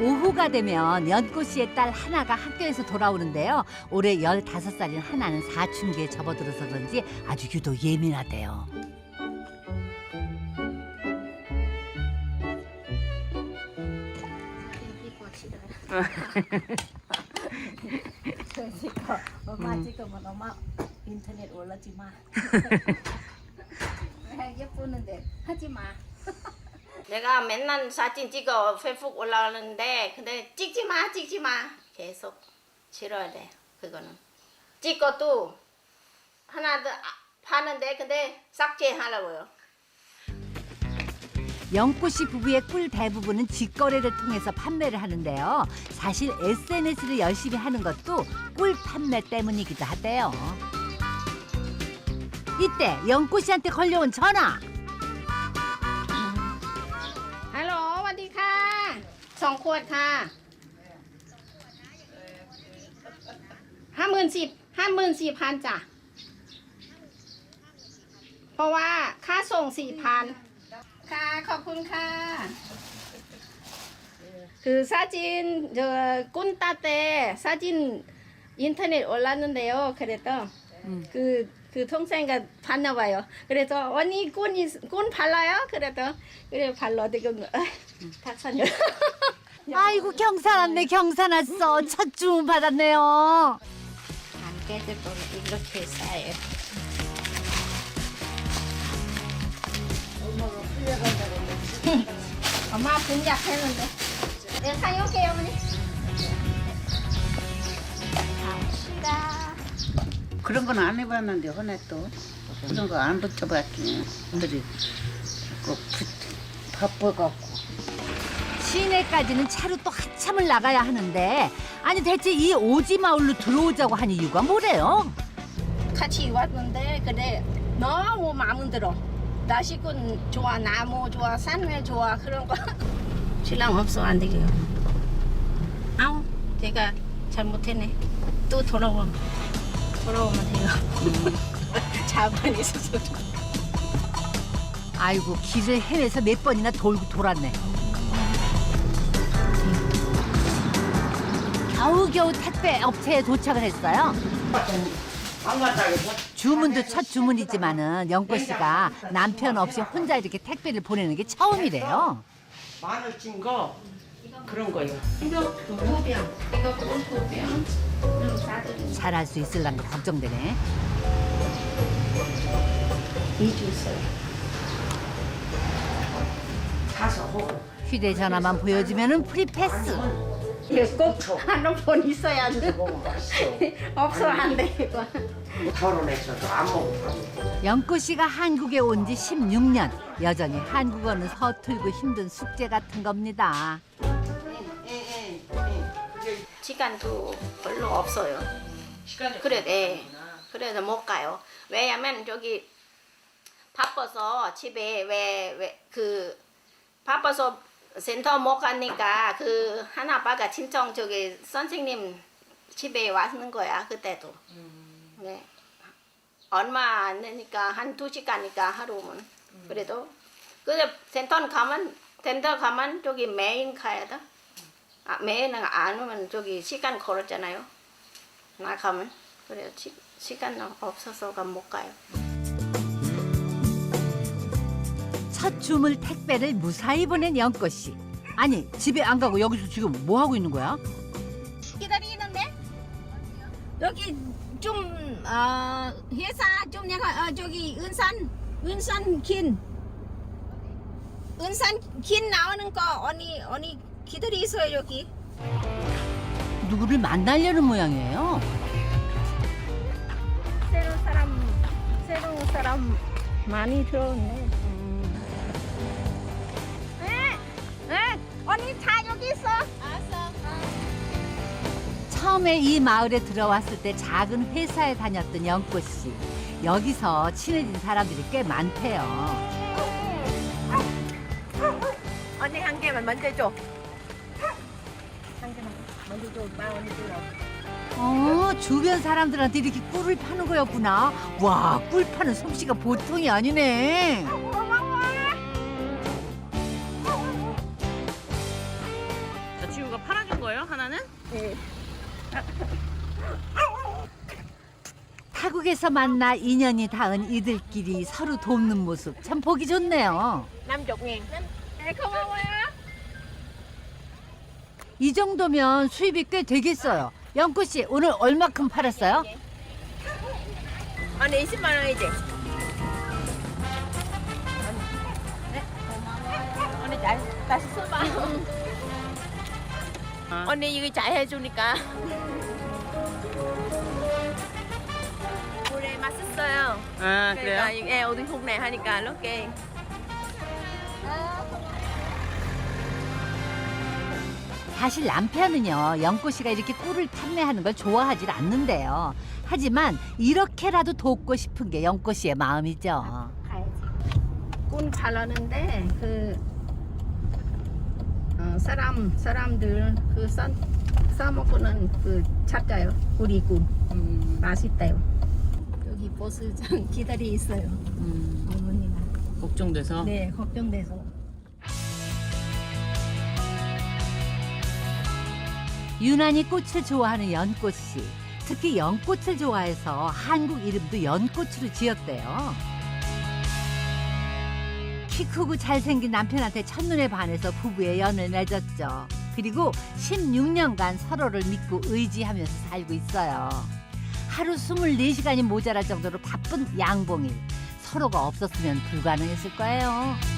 오후가 되면 연꽃 씨의 딸 하나가 학교에서 돌아오는데요. 올해 15살인 하나는 사춘기에 접어들어서 그런지 아주 유독 예민하대요. 그러니까 엄마 지금은 엄마 인터넷 올라지 마. 예쁘는데 하지 마. 내가 맨날 사진 찍어 페이북 올라가는데 근데 찍지 마 찍지 마 계속 싫어야 돼 그거는 찍어도 하나 더 아, 파는데 근데 삭제하려고요 영꽃 씨 부부의 꿀 대부분은 직거래를 통해서 판매를 하는데요. 사실 SNS를 열심히 하는 것도 꿀 판매 때문이기도 하대요. 이때 영꽃 씨한테 걸려온 전화. ฮัลโหลสวัสดีค่ะสองขวดค่ะห้าหมื่นสิบห้าหมื่นสี่พันจ้ะเพราะว่าค่าส่งสี่พันค่ะ ขอบคุณค่ะ คือ사진저꾼따때 사진 인터넷 올랐는데요. 그래도 음. 그, 그 동생가 봤나 봐요. 그래서 언니 꾼, 있- 꾼 발라요? 그래도 그래 발라 지금 닥쳐요. 아이고 경사났네 경사났어. 첫 주문 받았네요. 안 깨질 거면 이렇게 싸요. 엄마 분약했는데 내가 사용할게요 어머니. 그런 건 안 해봤는데 허네 또 그런 거 안 붙여봤지 들이 꼭 바빠갖고 시내까지는 차로 또 한참을 나가야 하는데 아니 대체 이 오지 마을로 들어오자고 한 이유가 뭐래요? 같이 왔는데 근데 너무 마음에 들어. 날씨군 좋아, 나무 좋아, 산회 좋아 그런 거. 신랑 없어 안 되게요. 아우, 제가 잘못했네. 또 돌아오 돌아오면 돼요. 자만 있어서. 아이고 길을 헤매서 몇 번이나 돌고 돌았네. 겨우겨우 택배 업체에 도착을 했어요. 주문도 첫 주문이지만은 영꽃 씨가 남편 없이 혼자 이렇게 택배를 보내는 게 처음이래요. 마늘 찐 거 그런 거요 이거 두 병, 이거 병. 응, 잘할 수 있을란가 걱정되네. 이주 있어요. 사서 하고 휴대전화만 보여주면은 프리패스. 이거 꼭 핸드폰 있어야 돼. 먹으면 맛있어 없어 안 돼. 결혼해서도 안 먹고 영꽃 씨가 한국에 온 지 16년. 여전히 한국어는 서툴고 힘든 숙제 같은 겁니다. 시간도 별로 없어요. 시간이 그래, 네. 그래서 못 가요. 왜냐면 저기 바빠서 집에 왜 왜 그 바빠서 센터 못 가니까 그 하나빠가 친정 저기 선생님 집에 왔는 거야 그때도. 네. 얼마 안 되니까 한 두 시간이니까 하루면 그래도 그래 센터 가면 센터 가면 저기 메인 가야 돼. 아, 메인은 안 오면 저기 시간 걸었잖아요. 나가면 그래요. 시, 시간 없어서가 못 가요. 첫 주문 택배를 무사히 보낸 영꽃 씨. 아니 집에 안 가고 여기서 지금 뭐 하고 있는 거야? 기다리는데 여기 좀 어, 회사 좀 내가 어, 저기 은산 은산 긴 은산 긴 나오는 거 언니 언니 기다리 있어요 여기. 누구를 만나려는 모양이에요. 새로운 사람 새로운 사람 많이 들어오네. 에, 에, 언니 차 여기 있어. 처음에 이 마을에 들어왔을 때 작은 회사에 다녔던 영꽃 씨. 여기서 친해진 사람들이 꽤 많대요. 언니 한 개만 먼저 줘. 어, 주변 사람들한테 이렇게 꿀을 파는 거였구나. 와, 꿀 파는 솜씨가 보통이 아니네. 자, 지우가 팔아준 거예요? 하나는? 네. 타국에서 만나 인연이 닿은 이들끼리 서로 돕는 모습 참 보기 좋네요. 남정님. 네, 고마워요. 이 정도면 수입이 꽤 되겠어요. 영구 씨 오늘 얼마큼 팔았어요? 언니 20만 원이지? 언니 잘 다시 써봐. 언니 이거 잘 해주니까. 물에 맛있어요. 아 그러니까 이게 어디 국내 하니까 이렇게 사실 남편은요 영구 씨가 이렇게 꿀을 판매하는 걸 좋아하질 않는데요. 하지만 이렇게라도 돕고 싶은 게 영구 씨의 마음이죠. 꾼 팔았는데 그 어, 사람 사람들 그 사, 사 먹고는 그 찾아요. 우리 꾼. 맛있대요. 여기 버스장 기다리 있어요. 어머니가. 걱정돼서? 네 걱정돼서 유난히 꽃을 좋아하는 연꽃 씨. 특히 연꽃을 좋아해서 한국 이름도 연꽃으로 지었대요. 키 크고 잘생긴 남편한테 첫눈에 반해서 부부의 연을 맺었죠. 그리고 16년간 서로를 믿고 의지하면서 살고 있어요. 하루 24시간이 모자랄 정도로 바쁜 양봉일. 서로가 없었으면 불가능했을 거예요.